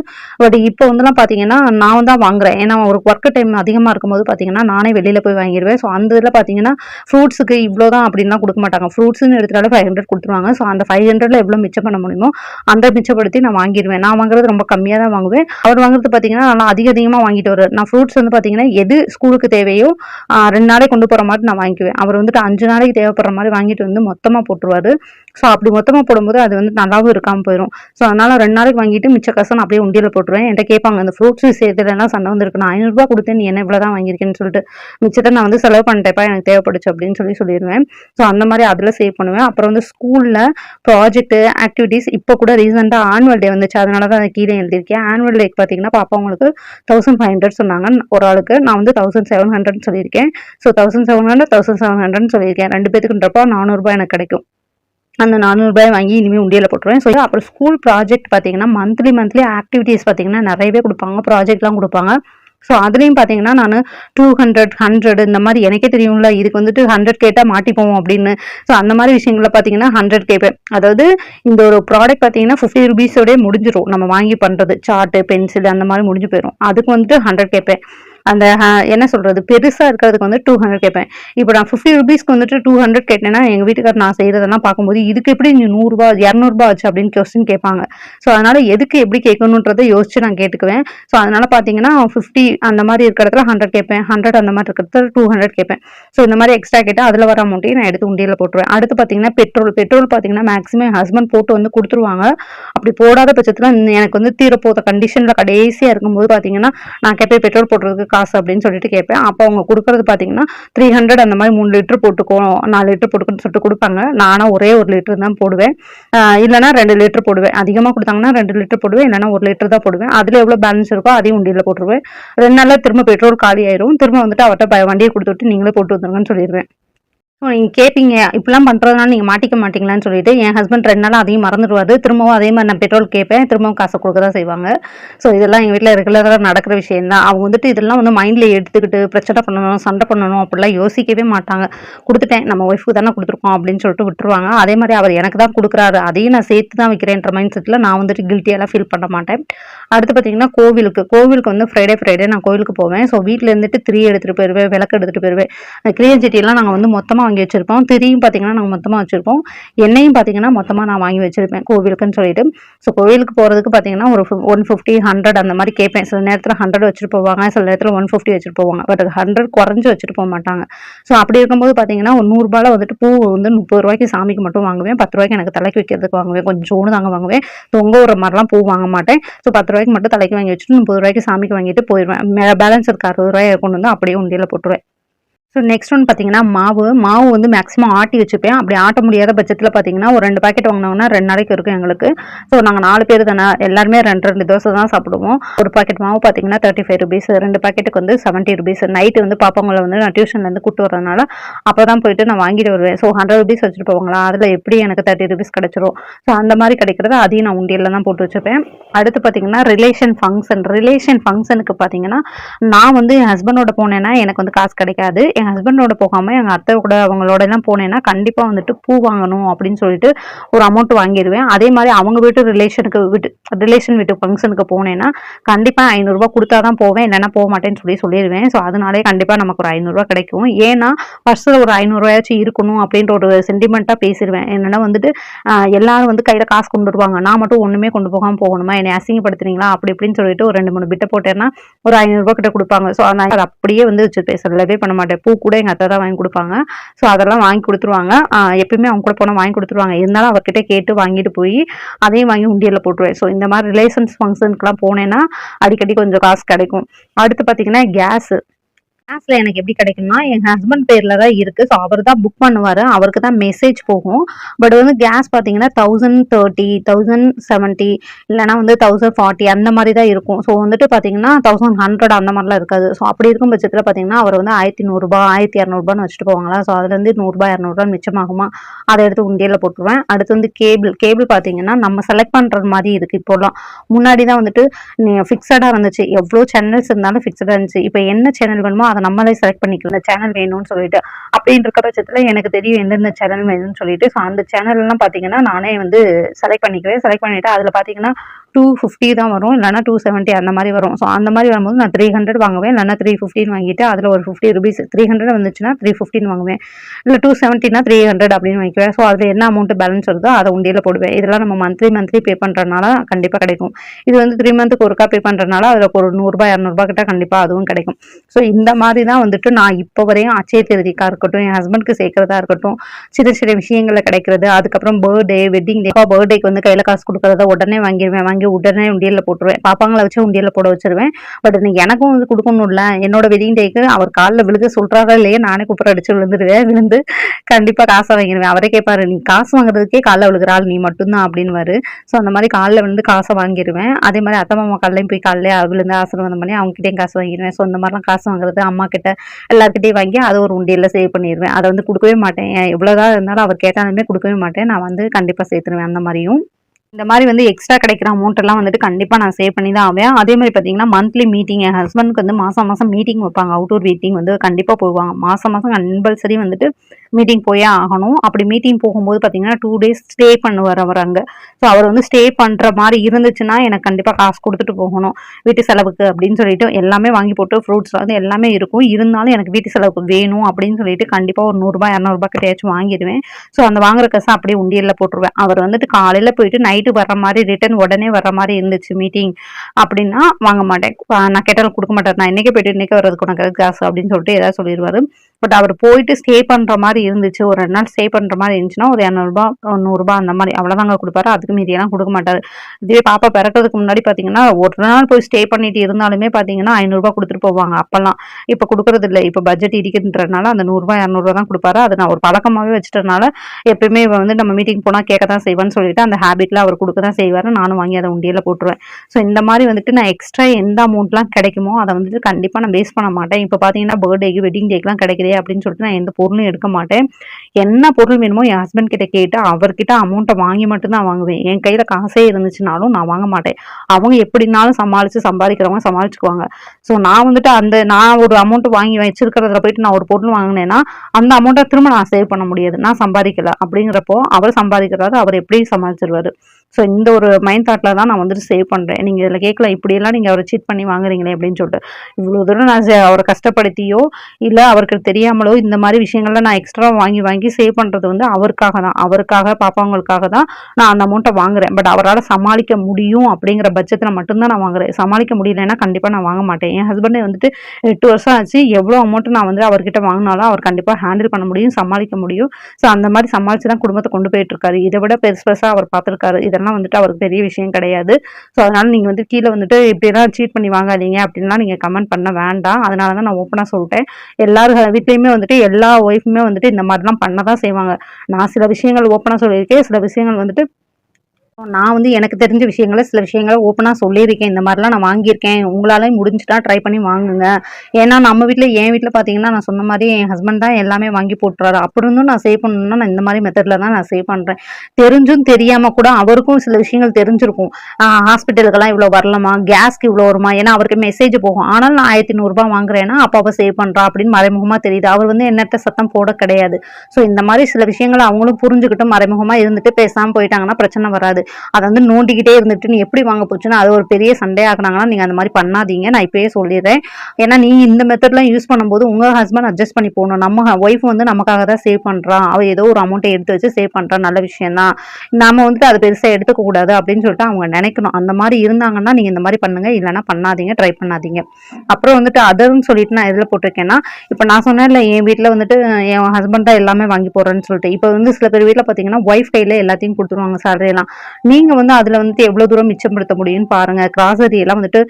பட் இப்போ வந்துலாம் பார்த்தீங்கன்னா நான் தான் வாங்குறேன். ஏன்னா ஒரு ஒர்க் டைம் அதிகமாக இருக்கும்போது பார்த்தீங்கன்னா நானே வெளியில் போய் வாங்கிடுவேன். ஸோ அந்த இதில் பார்த்தீங்கன்னா ஃப்ரூட்ஸுக்கு இவ்வளோ தான் அப்படின்லாம் கொடுக்க மாட்டாங்க. ஃப்ரூட்ஸ்னு எடுத்துட்டாலே ஃபைவ் ஹண்ட்ரட் கொடுத்துருவாங்க. ஸோ அந்த ஃபைவ் ஹண்ட்ரட்ல எவ்வளோ மிச்சம் பண்ண முடியுமோ அந்த மிச்சப்படுத்தி நான் வாங்கிடுவேன். நான் வாங்குறது ரொம்ப கம்மியாக தான் வாங்குவேன். அவர் வாங்குறது பார்த்தீங்கன்னா நல்லா அதிக அதிகமாக வாங்கிட்டு வருவார் நான் ஃப்ரூட்ஸ் வந்து பார்த்தீங்கன்னா எது ஸ்கூலுக்கு தேவையோ ரெண்டு நாளைக்கு கொண்டு போகிற மாதிரி நான் வாங்கிக்குவேன். அவர் வந்துட்டு அஞ்சு நாளைக்கு தேவைப்படுற மாதிரி வாங்கிட்டு வந்து மொத்தமாக போட்டுருவார். ஸோ அப்படி மொத்தமாக போடும்போது அது வந்து நல்லாவும் இருக்காமல் போயிடும் ஸோ அதனால் ரெண்டு நாளைக்கு வாங்கிட்டு மிச்ச காசை நான் அப்படியே உண்டியில் போட்டுருவேன். என்கிட்ட கேட்பாங்க அந்த ஃப்ரூட்ஸ் சேர்த்துலாம் சண்டை வந்துருக்கு. நான் ஐநூறுரூபா கொடுத்து நீ என்ன இவ்வளோ தான் வாங்கியிருக்கேன்னு சொல்லிட்டு. மிச்சத்தை நான் வந்து செலவு பண்ணிட்டேப்பா எனக்கு தேவைப்படுச்சு அப்படின்னு சொல்லி சொல்லிடுவேன். ஸோ அந்த மாதிரி அதில் சேவ் பண்ணுவேன். அப்புறம் வந்து ஸ்கூலில் ப்ராஜெக்ட் ஆக்டிவிட்டீஸ் இப்போ கூட ரீசெண்டாக ஆனுவல் டே வந்துச்சு. அதனால தான் அதை கீழே எழுதியிருக்கேன். ஆனுவல் டேக்கு பார்த்தீங்கன்னா பாப்பா உங்களுக்கு தௌசண்ட் ஃபைவ் ஹண்ட்ரட் சொன்னாங்க. ஒரு ஆளுக்கு நான் வந்து தௌசண்ட் செவன் ஹண்ட்ரட்னு சொல்லியிருக்கேன். So thousand seven hundred thousand seven ஹண்ட்ரட்னு சொல்லியிருக்கேன். ரெண்டு பேத்துக்குன்றப்போ நானூறுரூபா எனக்கு கிடைக்கும். அந்த நானூறுபாய் வாங்கி இனிமேல் உண்டியலில் போட்டுருவேன். ஸோ அப்புறம் ஸ்கூல் ப்ராஜெக்ட் பார்த்தீங்கன்னா மந்த்லி மந்த்லி ஆக்டிவிட்டீஸ் பார்த்தீங்கன்னா நிறையவே கொடுப்பாங்க. ப்ராஜெக்ட்லாம் கொடுப்பாங்க. ஸோ அதுலேயும் பார்த்தீங்கன்னா நான் டூ ஹண்ட்ரட் ஹண்ட்ரட் இந்த மாதிரி எனக்கே தெரியும்ல. இதுக்கு வந்துட்டு ஹண்ட்ரட் கேட்டால் மாட்டிப்போம் அப்படின்னு. ஸோ அந்த மாதிரி விஷயங்கள பார்த்தீங்கன்னா ஹண்ட்ரட் கேட்பேன் அதாவது இந்த ஒரு ப்ராடக்ட் பார்த்தீங்கன்னா ஃபிஃப்டி ருபீஸோடய முடிஞ்சிடும் நம்ம வாங்கி பண்ணுறது சார்ட்டு பென்சில் அந்த மாதிரி முடிஞ்சு போயிடும் அதுக்கு வந்துட்டு ஹண்ட்ரட் கேட்பேன் அந்த என்ன சொல்கிறது பெருசாக இருக்கிறதுக்கு வந்து டூ ஹண்ட்ரட் கேட்பேன். இப்போ நான் ஃபிஃப்டி ருபீஸ்க்கு வந்துட்டு டூ ஹண்ட்ரட் கேட்டேன்னா எங்கள் வீட்டுக்கார் நான் செய்கிறதெல்லாம் பார்க்கும்போது இதுக்கு எப்படி நீ நூறுரூபா இரநூறுபா ஆச்சு? அப்படின்னு கொஸ்டின் கேட்பாங்க. ஸோ அதனால் எதுக்கு எப்படி கேட்கணுன்றதை யோசிச்சு நான் கேட்டுக்குவேன். ஸோ அதனால் பார்த்தீங்கன்னா ஃபிஃப்டி அந்த மாதிரி இருக்கிற இடத்துல ஹண்ட்ரட் கேட்பேன். ஹண்ட்ரட் அந்த மாதிரி இருக்கிறதுல டூ ஹண்ட்ரட் கேட்பேன். ஸோ இந்த மாதிரி எக்ஸ்ட்ரா கேட்டால் அதில் வர அமௌண்ட்டையும் நான் எடுத்து உண்டியில் போட்டுருவேன். அடுத்து பார்த்தீங்கன்னா பெட்ரோல் பெட்ரோல் பார்த்தீங்கன்னா மேக்ஸிமம் ஹஸ்பண்ட் போட்டு வந்து கொடுத்துருவாங்க. அப்படி போடாத பட்சத்தில் எனக்கு வந்து தீரப்போத கண்டிஷனில் கடைசியாக இருக்கும்போது பார்த்தீங்கன்னா நான் கேட்பேன் பெட்ரோல் போடுறதுக்கு காசு அப்படின்னு சொல்லிட்டு கேட்பேன். அப்போ அவங்க கொடுக்குறது பார்த்தீங்கன்னா த்ரீ ஹண்ட்ரட் அந்த மாதிரி மூணு லிட்டர் போட்டுக்கோ நாலு லிட்டர் போட்டுக்கோன்னு சொல்லிட்டு கொடுப்பாங்க. நானும் ஒரே ஒரு லிட்டர் தான் போடுவேன். இல்லைனா இல்லைன்னா ரெண்டு லிட்டர் போடுவேன். அதிகமாக கொடுத்தாங்கன்னா ரெண்டு லிட்டர் போடுவேன். இல்லைன்னா ஒரு லிட்டர் தான் போடுவேன். அதில் எவ்வளோ பேலன்ஸ் இருக்கோ அதையும் உண்டியில் போட்டுருவேன். ரெண்டு நாளில் திரும்ப பெட்ரோல் காலி ஆயிரும். திரும்ப வந்துட்டு அவர்கிட்ட வண்டியை கொடுத்துட்டு நீங்களே போட்டு வந்துருங்கன்னு சொல்லிடுவேன் நீங்கள் கேட்பீங்க இப்படிலாம் பண்ணுறதுனால நீங்கள் மாட்டிக்க மாட்டிங்களான்னு சொல்லிட்டு என் ஹஸ்பண்ட் ரெண்டு நாள் அதையும் மறந்துடுவாரு. திரும்பவும் அதே மாதிரி நான் பெட்ரோல் கேட்பேன் திரும்பவும் காசை கொடுக்க தான் செய்வாங்க. ஸோ இதெல்லாம் எங்கள் வீட்டில் ரெகுலராக நடக்கிற விஷயம் தான் அவங்க வந்துட்டு இதெல்லாம் வந்து மைண்டில் எடுத்துக்கிட்டு பிரச்சனை பண்ணணும் சண்டை பண்ணணும் அப்படிலாம் யோசிக்கவே மாட்டாங்க. கொடுத்துட்டேன். நம்ம ஒய்ஃபுக்கு தானே கொடுத்துருக்கோம் அப்படின்னு சொல்லிட்டு விட்டுருவாங்க. அதே மாதிரி அவர் எனக்கு தான் கொடுக்குறாரு. அதையும் நான் சேர்த்து தான் வைக்கிறேன்ற மைண்ட் செட்டில் நான் வந்துட்டு கில்ட்டியெல்லாம் ஃபீல் பண்ண மாட்டேன். அடுத்து பார்த்தீங்கன்னா கோவிலுக்கு. கோவிலுக்கு வந்து ஃப்ரைடே ஃப்ரைடே நான் கோவிலுக்கு போவேன். ஸோ வீட்டில் இருந்துட்டு த்ரீ எடுத்துகிட்டு போயிடுவேன் விளக்கு எடுத்துகிட்டு போயிடுவேன் அந்த கிளியர் நாங்கள் வந்து மொத்தமாக வாங்கி வச்சுருப்போம். திரியும் பார்த்தீங்கன்னா நாங்கள் மொத்தமாக வச்சுருப்போம். எண்ணெயும் பார்த்தீங்கன்னா மொத்தமாக நான் வாங்கி வச்சுருப்பேன் கோவிலுக்குன்னு சொல்லிட்டு. ஸோ கோவிலுக்கு போகிறதுக்கு பார்த்தீங்கன்னா ஒரு ஒன் ஃபிஃப்டி ஹண்ட்ரட் அந்த மாதிரி கேட்பேன் சில நேரத்தில் ஹண்ட்ரட் வச்சுட்டு போவாங்க சில நேரத்தில் ஒன் ஃபிஃப்டி வச்சுட்டு போவாங்க. பட் ஹண்ட்ரட் குறைஞ்சி வச்சுட்டு போக மாட்டாங்க. ஸோ அப்படி இருக்கும்போது பார்த்தீங்கன்னா ஒரு நூறுரூவால வந்துட்டு பூ வந்து முப்பது ரூபாய்க்கு சாமிக்கு மட்டும் வாங்குவேன். பத்து ரூபாய்க்கு எனக்கு தலைக்கு வைக்கிறதுக்கு வாங்குவேன். கொஞ்சோண்டு தாங்க வாங்குவேன். தொங்க ஒரு மாதிரிலாம் பூ வாங்க மாட்டேன். ஸோ பத்து ரூபாய்க்கு மட்டும் தலைக்கு வாங்கி வச்சுட்டு முப்பது ரூபாய்க்கு சாமிக்கு வாங்கிட்டு போயிடுவேன். பேலன்ஸ் இருக்க அறுபது ரூபாய் கொண்டு வந்து அப்படியே உண்டியில் போட்டுருவேன். ஸோ நெக்ஸ்ட் ஒன் பார்த்தீங்கன்னா மாவு. மாவு வந்து மேக்ஸிமம் ஆட்டி வச்சுப்பேன். அப்படி ஆட்ட முடியாத பட்சத்தில் பார்த்தீங்கன்னா ஒரு ரெண்டு பாக்கெட் வாங்கினோம்னா ரெண்டு நாளைக்கு இருக்கும் எங்களுக்கு. ஸோ நாங்கள் நாலு பேர் தானே. எல்லாருமே ரெண்டு ரெண்டு தோசை தான் சாப்பிடுவோம். ஒரு பாக்கெட் மாவு பார்த்தீங்கன்னா தேர்ட்டி ஃபைவ் ருபீஸ் ரெண்டு பாக்கெட்டுக்கு வந்து செவன்ட்டி ருபீஸ் நைட்டு வந்து பாப்பாங்களை வந்து நான் டியூஷன்லேருந்து கூட்டு வரதுனால அப்போ தான் போயிட்டு நான் வாங்கிட்டு வருவேன். ஸோ ஹண்ட்ரட் ருபீஸ் வச்சுட்டு போவாங்களா? அதில் எப்படி எனக்கு தேர்ட்டி ருபீஸ் கிடச்சிரும்? ஸோ அந்த மாதிரி கிடைக்கிறது அதையும் நான் உண்டியலில் தான் போட்டு வச்சுப்பேன். அடுத்து பார்த்தீங்கன்னா ரிலேஷன் ஃபங்க்ஷன் ரிலேஷன் ஃபங்க்ஷனுக்கு பார்த்தீங்கன்னா நான் வந்து என் ஹஸ்பண்டோட போனேன்னா எனக்கு வந்து காசு கிடைக்காது. என் ஹஸ்பண்டோட போகாமல் எங்கள் அத்தை கூட அவங்களோட எல்லாம் போனேன்னா கண்டிப்பாக வந்துட்டு பூ வாங்கணும் அப்படின்னு சொல்லிட்டு ஒரு அமௌண்ட் வாங்கிடுவேன் அதே மாதிரி அவங்க வீட்டு ரிலேஷனுக்கு வீட்டு ரிலேஷன் வீட்டு ஃபங்க்ஷனுக்கு போனேன்னா கண்டிப்பாக ஐநூறுரூவா கொடுத்தா தான் போவேன். இல்லைன்னா போக மாட்டேன்னு சொல்லி சொல்லிடுவேன் ஸோ அதனாலே கண்டிப்பாக நமக்கு ஒரு ஐநூறுரூவா கிடைக்கும். ஏன்னா ஃபர்ஸ்ட்டில் ஒரு ஐநூறுரூவாயாச்சும் இருக்கணும் அப்படின்ற ஒரு சென்டிமெண்ட்டாக பேசிடுவேன் என்னென்னா வந்துட்டு எல்லாரும் வந்து கையில் காசு கொண்டு வருவாங்க. நான் மட்டும் ஒன்றுமே கொண்டு போகாமல் போகணுமா? என்னை அசிங்கப்படுத்துறீங்களா? அப்படி இப்படின்னு சொல்லிட்டு ஒரு ரெண்டு மூணு பிட்டை போட்டேன்னா ஒரு ஐநூறுரூவா கிட்ட கொடுப்பாங்க. ஸோ நான் அதை அப்படியே வந்து வச்சுருப்பேன் சொல்லவே பண்ண மாட்டேன். பூ கூட எங்கள் அத்தை தான் வாங்கி கொடுப்பாங்க. ஸோ அதெல்லாம் வாங்கி கொடுத்துருவாங்க. எப்பயுமே அவங்க கூட போனால் வாங்கி கொடுத்துருவாங்க. இருந்தாலும் அவர்கிட்ட கேட்டு வாங்கிட்டு போய் அதையும் வாங்கி உண்டியலில் போட்டுருவேன். ஸோ இந்த மாதிரி ரிலேஷன்ஸ் ஃபங்க்ஷனுக்குலாம் போனேன்னா அடிக்கடி கொஞ்சம் காசு கிடைக்கும். அடுத்து பார்த்தீங்கன்னா கேஸு கேஸ்ல எனக்கு எப்படி கிடைக்கும்னா என் ஹஸ்பண்ட் பேர்ல தான் இருக்கு. ஸோ அவர் தான் புக் பண்ணுவார். அவருக்கு தான் மெசேஜ் போகும். பட் வந்து கேஸ் பார்த்தீங்கன்னா தௌசண்ட் தேர்ட்டி தௌசண்ட் செவன்ட்டி இல்லைனா வந்து தௌசண்ட் ஃபார்ட்டி அந்த மாதிரி தான் இருக்கும். ஸோ வந்துட்டு பார்த்தீங்கன்னா தௌசண்ட் ஹண்ட்ரட் அந்த மாதிரிலாம் இருக்காது. ஸோ அப்படி இருக்கும் பட்சத்தில் பார்த்தீங்கன்னா அவர் வந்து ஆயிரத்தி நூறுரூபா ஆயிரத்தி இரநூறுபான்னு வச்சுட்டு போவாங்களா? ஸோ அதுலேருந்து நூறுரூபா இரநூறுபா மிச்சமாகுமா? அதை எடுத்து உண்டியில் போட்டுருவேன். அடுத்து வந்து கேபிள் கேபிள் பார்த்தீங்கன்னா நம்ம செலக்ட் பண்ணுற மாதிரி இருக்குது இப்போலாம். முன்னாடி தான் வந்துட்டு ஃபிக்ஸடாக இருந்துச்சு. எவ்வளோ சேனல்ஸ் இருந்தாலும் ஃபிக்ஸடாக இருந்துச்சு. இப்போ என்ன சேனல் வேணுமோ அதை நம்மளே செலக்ட் பண்ணிக்கலாம். இந்த சேனல் வேணும்னு சொல்லிட்டு அப்படின்னு இருக்க பட்சத்தில் எனக்கு தெரியும் எந்தெந்த சேனல் வேணும்னு சொல்லிட்டு. ஸோ அந்த சேனல்லாம் பார்த்தீங்கன்னா நானே வந்து செலக்ட் பண்ணிக்குவேன். செலக்ட் பண்ணிவிட்டு அதில் பார்த்தீங்கன்னா டூ ஃபிஃப்டி தான் வரும் இல்லைனா டூ செவன்ட்டி அந்த மாதிரி வரும். ஸோ அந்த மாதிரி வரும்போது நான் த்ரீ ஹண்ட்ரட் வாங்குவேன். இல்லைனா த்ரீ ஃபிஃப்டின் வாங்கிட்டு அதில் ஒரு ஃபிஃப்டி ருபீஸ் த்ரீ ஹண்ட்ரட் வந்துச்சுன்னா த்ரீ ஃபிஃப்டின் வாங்குவேன். இல்லை டூ செவன்ட்டினா த்ரீ ஹண்ட்ரட் அப்படின்னு வாங்கிக்குவேன். ஸோ அதில் என்ன அமௌண்ட் பேலன்ஸ் வருதோ அதை உண்டியில் போடுவேன். இதெல்லாம் நம்ம மந்த்லி மந்த்லி பே பண்ணுறதுனால கண்டிப்பாக கிடைக்கும். இது வந்து த்ரீ மந்த்துக்கு ஒருக்கா பே பண்ணுறதுனால அதில் ஒரு நூறுரூபா இரநூறுபா கிட்ட கண்டிப்பாக அதுவும் கிடைக்கும். ஸோ இந்த மாதிரி தான் வந்துட்டு நான் இப்போ வரையும் அச்சய திருதிக்காக இருக்கட்டும் என் ஹஸ்பண்ட்க்கு சேர்க்கறதா இருக்கட்டும் சின்ன சின்ன விஷயங்களில் கிடைக்கிறது அதுக்கப்புறம் பர்த்டே வெட்டிங் டே பர்த்டேக்கு வந்து கையில் காசு கொடுக்கறத உடனே வாங்கிடுவேன். வாங்கி உடனே உண்டியலில் போட்டுருவேன். பாப்பாங்களை வச்சு உண்டியலில் போட வச்சிருவேன். பட் எனக்கும் வந்து கொடுக்கணும்ல. என்னோட வெட்டிங் டேக்கு அவர் காலில் விழுக சொல்கிறாரா இல்லையே? நானே குப்புற அடிச்சு விழுந்துருவேன். விழுந்து கண்டிப்பாக காசை வாங்கிடுவேன். அவரே கேட்பாரு நீ காசு வாங்குறதுக்கே காலில் விழுகிறாள் நீ மட்டும்தான் அப்படின்னுவாரு. ஸோ அந்த மாதிரி காலில் விழுந்து காசை வாங்கிடுவேன் அதே மாதிரி அத்தை மாமா காலையும் போய் காலையிலே விழுந்து ஆசீர்வாதம் பண்ணி அவங்ககிட்டயும் காசு வாங்கிடுவேன். ஸோ அந்த மாதிரிலாம் காசு வாங்குறது அம்மா கிட்ட எல்லாருக்கிட்டையும் வாங்கி அதை ஒரு உண்டியலில் சேவ் பண்ணிடுவேன் அதை வந்து கொடுக்கவே மாட்டேன். எவ்வளோதான் இருந்தாலும் அவர் கேட்டாலுமே கொடுக்கவே மாட்டேன். நான் வந்து கண்டிப்பாக சேர்த்துருவேன் அந்த மாதிரியும். இந்த மாதிரி வந்து எக்ஸ்ட்ரா கிடைக்கிற அமௌண்ட் எல்லாம் வந்துட்டு கண்டிப்பாக நான் சேவ் பண்ணி தான் ஆவேன். அதே மாதிரி பார்த்தீங்கன்னா மந்த்லி மீட்டிங் என் ஹஸ்பண்ட்க்கு வந்து மாதம் மாதம் மீட்டிங் வைப்பாங்க. அவுட்டோர் மீட்டிங் வந்து கண்டிப்பாக போவாங்க. மாதம் மாதம் கம்பல்சரி வந்துட்டு மீட்டிங் போயே ஆகணும். அப்படி மீட்டிங் போகும்போது பார்த்தீங்கன்னா டூ டேஸ் ஸ்டே பண்ணுவார் அவர் அங்கே. ஸோ அவர் வந்து ஸ்டே பண்ணுற மாதிரி இருந்துச்சுன்னா எனக்கு கண்டிப்பாக காசு கொடுத்துட்டு போகணும். வீட்டு செலவுக்கு அப்படின்னு சொல்லிட்டு எல்லாமே வாங்கி போட்டு ஃப்ரூட்ஸ் வந்து எல்லாமே இருக்கும். இருந்தாலும் எனக்கு வீட்டு செலவுக்கு வேணும் அப்படின்னு சொல்லிட்டு கண்டிப்பாக ஒரு நூறுரூபா இரநூறுபா கிட்டையாச்சும் வாங்கிடுவேன். ஸோ அந்த வாங்குற காசை அப்படியே உண்டியலில் போட்டுருவேன். அவர் வந்துட்டு காலையில் போயிட்டு நைட் போயிட்டு வர மாதிரி ரிட்டர்ன் உடனே வர மாதிரி இருந்துச்சு மீட்டிங் அப்படின்னா வாங்க மாட்டேன். நான் கேட்டாலும் கொடுக்க மாட்டேன். நான் இன்னைக்கு போயிட்டு இன்னைக்கு வர்றதுக்கு உனக்கு காசு அப்படின்னு சொல்லிட்டு ஏதாவது சொல்லிடுவாரு. பட் அவர் போயிட்டு ஸ்டே பண்ணுற மாதிரி இருந்துச்சு. ஒரு ரெண்டு நாள் ஸ்டே பண்ணுற மாதிரி இருந்துச்சுன்னா ஒரு இரநூறுபா நூறுரூபா அந்த மாதிரி அவ்வளோதாங்க கொடுப்பாரு. அதுக்கு மீதியெல்லாம் கொடுக்க மாட்டாரு. இதுவே பாப்பா பிறக்கிறதுக்கு முன்னாடி பார்த்தீங்கன்னா ஒரு நாள் போய் ஸ்டே பண்ணிட்டு இருந்தாலுமே பார்த்தீங்கன்னா ஐநூறுரூபா கொடுத்துட்டு போவாங்க அப்போல்லாம். இப்போ கொடுக்கறது இல்லை. இப்போ பட்ஜெட் இடிக்குன்றதுனால அந்த நூறுரூபா இரநூறுவா தான் கொடுப்பாரு. அது நான் ஒரு பழக்கமாகவே வச்சுட்டனால எப்பயுமே வந்து நம்ம மீட்டிங் போனால் கேட்க தான் செய்வேன்னு சொல்லிட்டு அந்த ஹேபிட்டில் அவர் கொடுக்க தான் செய்வார். நானும் வாங்கி அதை உண்டியலில் போட்டுருவேன். ஸோ இந்த மாதிரி வந்துட்டு நான் எக்ஸ்ட்ரா எந்த அமௌண்ட்லாம் கிடைக்குமோ அதை வந்துட்டு கண்டிப்பாக நான் வேஸ்ட் பண்ண மாட்டேன். இப்போ பார்த்தீங்கன்னா பர்த்டேக்கு வெட்டிங் டேக்கெலாம் கிடைக்குது அப்படின்னு சொல்லிட்டு நான் எந்த பொருளும் எடுக்க மாட்டேன். என்ன பொருள் வேணுமோ என் ஹஸ்பண்ட் கிட்ட கேட்டு அவர்கிட்ட அமௌண்ட்டை வாங்கி மட்டும்தான் வாங்குவேன். என் கையில் காசே இருந்துச்சுனாலும் நான் வாங்க மாட்டேன். அவங்க எப்படினாலும் சமாளித்து சம்பாதிக்கிறவங்க சமாளிச்சுக்குவாங்க. ஸோ நான் வந்துட்டு அந்த நான் ஒரு அமௌண்ட் வாங்கி வச்சிருக்கிறதுல போயிட்டு நான் ஒரு பொருள் வாங்கினேன்னா அந்த அமௌண்ட்டை திரும்ப நான் சேவ் பண்ண முடியாது. நான் சம்பாதிக்கல. அப்படிங்கிறப்போ அவர் சம்பாதிக்கிறாரு அவர் எப்படி சமாளிச்சிருவாரு? ஸோ இந்த ஒரு மைண்ட் தாட்டில் தான் நான் வந்துட்டு சேவ் பண்ணுறேன் நீங்கள் இதில் கேட்கல இப்படியெல்லாம் நீங்கள் அவரை சீட் பண்ணி வாங்குறீங்களே அப்படின்னு சொல்லிட்டு. இவ்வளோ தூரம் நான் அவரை கஷ்டப்படுத்தியோ இல்லை அவருக்கு தெரியாமலோ இந்த மாதிரி விஷயங்கள்லாம் நான் எக்ஸ்ட்ரா வாங்கி வாங்கி சேவ் பண்ணுறது வந்து அவருக்காக தான். அவருக்காக பாப்பாவங்களுக்காக தான் நான் அந்த அமௌண்ட்டை வாங்குறேன். பட் அவரால் சமாளிக்க முடியும் அப்படிங்கிற பட்சத்தில் மட்டும்தான் நான் வாங்குறேன். சமாளிக்க முடியலன்னா கண்டிப்பாக நான் வாங்க மாட்டேன். என் ஹஸ்பண்டே வந்துட்டு எட்டு வருஷம் ஆச்சு. எவ்வளோ அமௌண்ட்டு நான் வந்து அவர்கிட்ட வாங்கினாலும் அவர் கண்டிப்பாக ஹேண்டில் பண்ண முடியும் சமாளிக்க முடியும். ஸோ அந்த மாதிரி சமாளித்து தான் குடும்பத்தை கொண்டு போயிட்டு இருக்காரு. இதை விட பெருசு பெருசாக அவர் பார்த்துருக்காரு. இதை இதெல்லாம் வந்துட்டு அவருக்கு பெரிய விஷயம் கிடையாது. ஸோ அதனால நீங்கள் வந்து கீழே வந்துட்டு இப்படிலாம் சீட் பண்ணி வாங்காதீங்க அப்படின்லாம் நீங்கள் கமெண்ட் பண்ண வேண்டாம். அதனால தான் நான் ஓப்பனாக சொல்லிட்டேன். எல்லாரும் வீட்லேயுமே வந்துட்டு எல்லா ஒய்ஃபுமே வந்துட்டு இந்த மாதிரிலாம் பண்ண தான் செய்வாங்க. நான் சில விஷயங்கள் ஓப்பனாக சொல்லியிருக்கேன். சில விஷயங்கள் வந்துட்டு நான் வந்து எனக்கு தெரிஞ்ச விஷயங்களை சில விஷயங்களை ஓப்பனாக சொல்லியிருக்கேன். இந்த மாதிரிலாம் நான் வாங்கியிருக்கேன். உங்களாலேயும் முடிஞ்சுட்டா ட்ரை பண்ணி வாங்குங்க. ஏன்னா நம்ம வீட்டில் என் வீட்டில் பார்த்தீங்கன்னா நான் சொன்ன மாதிரி என் ஹஸ்பண்ட் தான் எல்லாமே வாங்கி போட்டுறாரு. அப்படி இருந்தும் நான் சேவ் பண்ணணும்னா நான் இந்த மாதிரி மெத்தடில் தான் நான் சேவ் பண்ணுறேன் தெரிஞ்சும் தெரியாமல் கூட அவருக்கும் சில விஷயங்கள் தெரிஞ்சிருக்கும். ஹாஸ்பிட்டலுக்கெல்லாம் இவ்வளோ வரலாமா கேஸ்க்கு இவ்வளோ வருமா? ஏன்னா அவருக்கு மெசேஜ் போகும். ஆனால் நான் ஆயிரத்தி நூறுரூபா வாங்குறேன்னா அப்போ அவள் சேவ் பண்ணுறா அப்படின்னு மறைமுகமாக தெரியுது. அவர் வந்து என்னட்ட சத்தம் போட கிடையாது. ஸோ இந்த மாதிரி சில விஷயங்களை அவங்களும் புரிஞ்சுக்கிட்டு மறைமுகமாக இருந்துட்டு பேசாமல் போயிட்டாங்கன்னா பிரச்சனை வராது. அதை வந்து நோண்டிக்கிட்டே இருந்துட்டு நீ எப்படி வாங்க போச்சுன்னா அது ஒரு பெரிய சண்டே ஆக்குனாங்கன்னா நீங்கள் அந்த மாதிரி பண்ணாதீங்க. நான் இப்பயே சொல்லிடுறேன். ஏன்னா நீங்கள் இந்த மெத்தட்லாம் யூஸ் பண்ணும்போது உங்கள் ஹஸ்பண்ட் அட்ஜஸ்ட் பண்ணி போகணும் நம்ம ஒய்ஃப் வந்து நமக்காக தான் சேவ் பண்ணுறான் அவள் ஏதோ ஒரு அமௌண்ட்டை எடுத்து வச்சு சேவ் பண்ணுறான் நல்ல விஷயம் தான். நம்ம வந்துட்டு அதை பெருசாக எடுத்துக்க கூடாது அப்படின்னு சொல்லிட்டு அவங்க நினைக்கணும். அந்த மாதிரி இருந்தாங்கன்னா நீங்கள் இந்த மாதிரி பண்ணுங்க. இல்லைன்னா பண்ணாதீங்க. ட்ரை பண்ணாதீங்க. அப்புறம் வந்துட்டு அதர்னு சொல்லிட்டு நான் எதில் போட்டிருக்கேன்னா இப்போ நான் சொன்னேன்ல என் வீட்டில் வந்துட்டு என் ஹஸ்பண்ட் தான் எல்லாமே வாங்கி போடுறேன்னு சொல்லிட்டு. இப்போ வந்து சில பேர் வீட்டில் பார்த்தீங்கன்னா ஒய்ஃப் கையில் எல்லாத்தையும் கொடுத்துருவாங்க salary எல்லாம். நீங்கள் வந்து அதில் வந்துட்டு எவ்வளோ தூரம் மிச்சப்படுத்த முடியும்னு பாருங்கள் கிராசரி எல்லாம் வந்துட்டு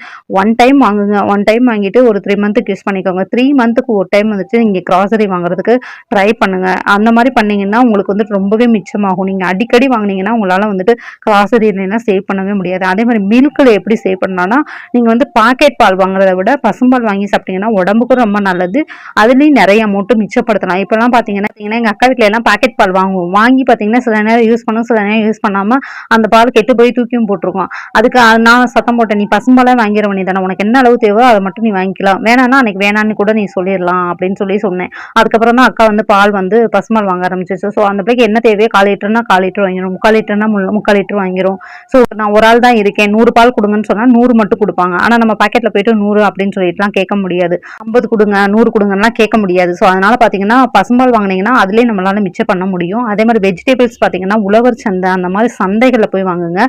ஒன் டைம் வாங்குங்க. ஒன் டைம் வாங்கிட்டு ஒரு த்ரீ மந்த்துக்கு யூஸ் பண்ணிக்கோங்க. த்ரீ மந்த்துக்கு ஒரு டைம் வந்துட்டு நீங்கள் கிராசரி வாங்குறதுக்கு ட்ரை பண்ணுங்க. அந்த மாதிரி பண்ணீங்கன்னா உங்களுக்கு வந்துட்டு ரொம்பவே மிச்சமாகும். நீங்கள் அடிக்கடி வாங்குனீங்கன்னா உங்களால் வந்துட்டு கிராசரி இல்லைன்னா சேவ் பண்ணவே முடியாது. அதே மாதிரி மில்கில் எப்படி சேவ் பண்ணலாம்னா நீங்கள் வந்து பாக்கெட் பால் வாங்குறத விட பசும்பால் வாங்கி சாப்பிட்டீங்கன்னா உடம்புக்கும் ரொம்ப நல்லது. அதுலேயும் நிறைய அமௌண்ட்டு மிச்சப்படுத்தலாம். இப்போலாம் பார்த்தீங்கன்னா பார்த்தீங்கன்னா எங்கள் அக்கா வீட்டில் எல்லாம் பாக்கெட் பால் வாங்குவோம். வாங்கி பார்த்தீங்கன்னா சில நேரம் யூஸ் பண்ணும் சில நேரம் யூஸ் பண்ணாமல் அந்த பால் கெட்டு போய் தூக்கியும் போட்டிருக்கோம் அதுக்கு நான் சத்தம் போட்டேன் நீ பசும்பாலே வாங்கிட வேண்டியதானே உனக்கு என்ன அளவு தேவையோ அதை மட்டும் நீ வாங்கிக்கலாம். வேணாம்னா அன்னைக்கு வேணான்னு கூட நீ சொல்லிடலாம் அப்படின்னு சொல்லி சொன்னேன். அதுக்கப்புறம் தான் அக்கா வந்து பால் வந்து பசும்பால் வாங்க ஆரம்பிச்சிச்சு. ஸோ அந்த பிள்ளைக்கு என்ன தேவையோ கால் லிட்டர்னா கால் லிட்டர் வாங்கிடும் முக்கால் லிட்டர்னா முக்கால் லிட்டர் வாங்கிரும். ஸோ நான் ஒரு ஆள் தான் இருக்கேன் நூறு பால் கொடுங்கன்னு சொன்னால் நூறு மட்டும் கொடுப்பாங்க. ஆனால் நம்ம பாக்கெட்ல போயிட்டு நூறு அப்படின்னு சொல்லிட்டுலாம் கேட்க முடியாது. ஐம்பது கொடுங்க நூறு கொடுங்கலாம் கேட்க முடியாது. ஸோ அதனால பார்த்தீங்கன்னா பசும்பால் வாங்குனீங்கன்னா அதுலேயே நம்மளால மிச்சம் பண்ண முடியும். அதே மாதிரி வெஜிடபிள்ஸ் பார்த்தீங்கன்னா உழவர் சந்தை அந்த மாதிரி சந்தைகள் சந்தைகளில் போய் வாங்குங்க.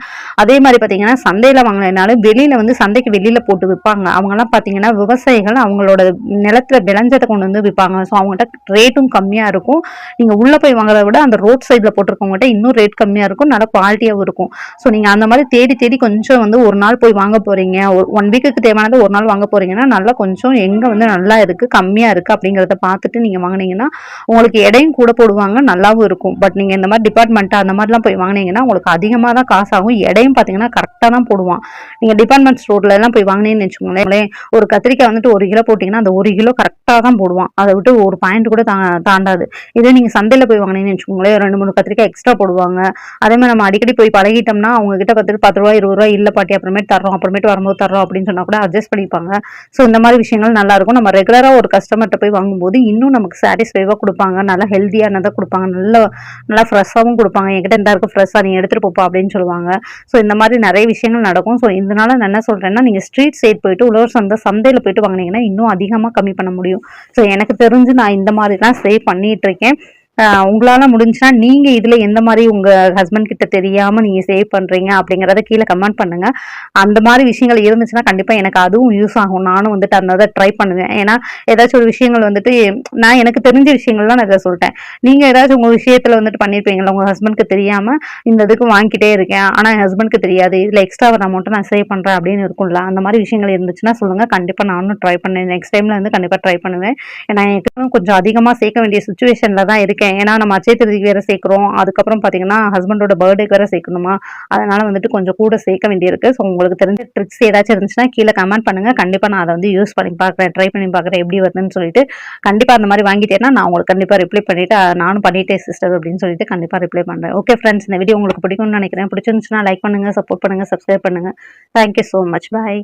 அதே மாதிரி பார்த்தீங்கன்னா சந்தையில் வாங்கினாலும் வெளியில வந்து சந்தைக்கு வெளியில போட்டு விற்பாங்க அவங்கெல்லாம் பார்த்தீங்கன்னா விவசாயிகள் அவங்களோட நிலத்துல விளைஞ்சதை கொண்டு வந்து விற்பாங்க ஸோ அவங்ககிட்ட ரேட்டும் கம்மியாக இருக்கும். நீங்கள் உள்ளே போய் வாங்குறத விட அந்த ரோட் சைடில் போட்டிருக்கவங்ககிட்ட இன்னும் ரேட் கம்மியாக இருக்கும். நல்ல குவாலிட்டியாகவும் இருக்கும். ஸோ நீங்கள் அந்த மாதிரி தேடி தேடி கொஞ்சம் வந்து ஒரு நாள் போய் வாங்க போகிறீங்க ஒரு ஒன் வீக்குக்கு தேவையானது ஒரு நாள் வாங்க போகிறீங்கன்னா நல்லா கொஞ்சம் எங்கே வந்து நல்லா இருக்குது கம்மியாக இருக்குது அப்படிங்கிறத பார்த்துட்டு நீங்கள் வாங்குனீங்கன்னா உங்களுக்கு எடையும் கூட போடுவாங்க. நல்லாவும் இருக்கும். பட் நீங்கள் இந்த மாதிரி டிபார்ட்மெண்ட் அந்த மாதிரிலாம் போய் வாங்கினீங்கன்னா உங்களுக்கு அதிகமாக தான் காசாகும். எடையும் பார்த்தீங்கன்னா கரெக்டாக தான் போடுவான். நீங்கள் டிபார்ட்மெண்ட் ஸ்டோர்ல எல்லாம் போய் வாங்கினேன்னு வச்சுக்கோங்களேன் ஒரு கத்திரிக்காய் வந்துட்டு ஒரு கிலோ போட்டிங்கன்னா அந்த ஒரு கிலோ கரெக்டாக தான் போடுவான். அதை விட்டு ஒரு பாயிண்ட் கூட தா தாண்டாது. இதே நீங்கள் சந்தையில் போய் வாங்கினேன்னு வச்சுக்கோங்களேன் ரெண்டு மூணு கத்திரிக்காய் எக்ஸ்ட்ரா போடுவாங்க. அதே மாதிரி நம்ம அடிக்கடி போய் பழகிட்டோம்னா அவங்க கிட்ட பத்து பத்து ரூபா இருபது ரூபா இல்லை பாட்டி அப்புறமேட்டு தர்றோம் அப்புறமேட்டு வரும்போது தர்றோம் அப்படின்னு சொன்னா கூட அட்ஜஸ்ட் பண்ணிப்பாங்க. ஸோ இந்த மாதிரி விஷயங்கள் நல்லாயிருக்கும் நம்ம ரெகுலராக ஒரு கஸ்டமர்கிட்ட போய் வாங்கும்போது இன்னும் நமக்கு சாட்டிஸ்ஃபைவாக கொடுப்பாங்க. நல்லா ஹெல்த்தியானதாக கொடுப்பாங்க. நல்ல நல்லா ஃப்ரெஷ்ஷாகவும் கொடுப்பாங்க. என்கிட்ட இருந்தா இருக்கும் ஃப்ரெஷ்ஷாக நீங்கள் எடுத்துகிட்டு போப்பா அப்படின்னு சொல்லுவாங்க. ஸோ இந்த மாதிரி நிறைய விஷயங்கள் நடக்கும். ஸோ இதனால நான் என்ன சொல்கிறேன்னா நீங்கள் ஸ்ட்ரீட் சைட் போயிட்டு உழவர் சந்தை சந்தையில் போயிட்டு வாங்கினீங்கன்னா இன்னும் அதிகமாக கம்மி பண்ண முடியும். ஸோ எனக்கு தெரிஞ்சு நான் இந்த மாதிரிலாம் சேவ் பண்ணிகிட்டு இருக்கேன். உங்களால முடிஞ்சுன்னா நீங்க இதுல எந்த மாதிரி உங்க ஹஸ்பண்ட் கிட்ட தெரியாம நீங்க சேவ் பண்றீங்க அப்படிங்கறத கீழே கமெண்ட் பண்ணுங்க. அந்த மாதிரி விஷயங்கள் இருந்துச்சுன்னா கண்டிப்பா எனக்கு அதுவும் யூஸ் ஆகும். நானும் வந்துட்டு அந்த இதை ட்ரை பண்ணுவேன். ஏன்னா ஏதாச்சும் ஒரு விஷயங்கள் வந்துட்டு நான் எனக்கு தெரிஞ்ச விஷயங்கள்லாம் நான் இதை சொல்லிட்டேன். நீங்க ஏதாச்சும் உங்க விஷயத்துல வந்துட்டு பண்ணிருப்பீங்களா உங்க ஹஸ்பண்ட்க்கு தெரியாம இந்த இதுக்கு வாங்கிட்டே இருக்கேன். ஆனா என் ஹஸ்பண்ட்க்கு தெரியாது. இதுல எக்ஸ்ட்ரா வர அமௌண்ட்டை நான் சேவ் பண்றேன் அப்படின்னு இருக்கும்ல அந்த மாதிரி விஷயங்கள் இருந்துச்சுன்னா சொல்லுங்க. கண்டிப்பா நானும் ட்ரை பண்ணேன் நெக்ஸ்ட் டைம்ல வந்து கண்டிப்பா ட்ரை பண்ணுவேன். ஏன்னா எனக்கு கொஞ்சம் அதிகமா சேர்க்க வேண்டிய சுச்சுவேஷன்ல தான் இருக்கேன். ஏன்னா நம்ம அச்சய திருதிக்கு வேற சேர்க்குறோம். அதுக்கப்புறம் பார்த்தீங்கன்னா ஹஸ்பண்டோட பர்த்டேக்கு வேற சேர்க்கணுமா? அதனால வந்துட்டு கொஞ்சம் கூட சேர்க்க வேண்டியிருக்கு. ஸோ உங்களுக்கு தெரிஞ்ச ட்ரிக்ஸ் ஏதாச்சும் இருந்துச்சுன்னா கீழே கமெண்ட் பண்ணுங்கள் கண்டிப்பாக நான் அதை வந்து யூஸ் பண்ணி பார்க்குறேன் ட்ரை பண்ணி பார்க்குறேன் எப்படி வருதுன்னு சொல்லிட்டு. கண்டிப்பாக அந்த மாதிரி வாங்கிட்டேன்னா நான் உங்களுக்கு கண்டிப்பாக ரிப்ளை பண்ணிவிட்டு நானும் பண்ணிட்டேன் சிஸ்டர் அப்படின்னு சொல்லிட்டு கண்டிப்பாக ரிப்ளை பண்ணுறேன் ஓகே ஃப்ரெண்ட்ஸ் இந்த வீடியோ உங்களுக்கு பிடிக்கும்னு நினைக்கிறேன். பிடிச்சிருந்துச்சுன்னா லைக் பண்ணுங்கள் சப்போர்ட் பண்ணுங்கள் சப்ஸ்கிரைப் பண்ணுங்கள் தேங்க்யூ ஸோ மச் பாய்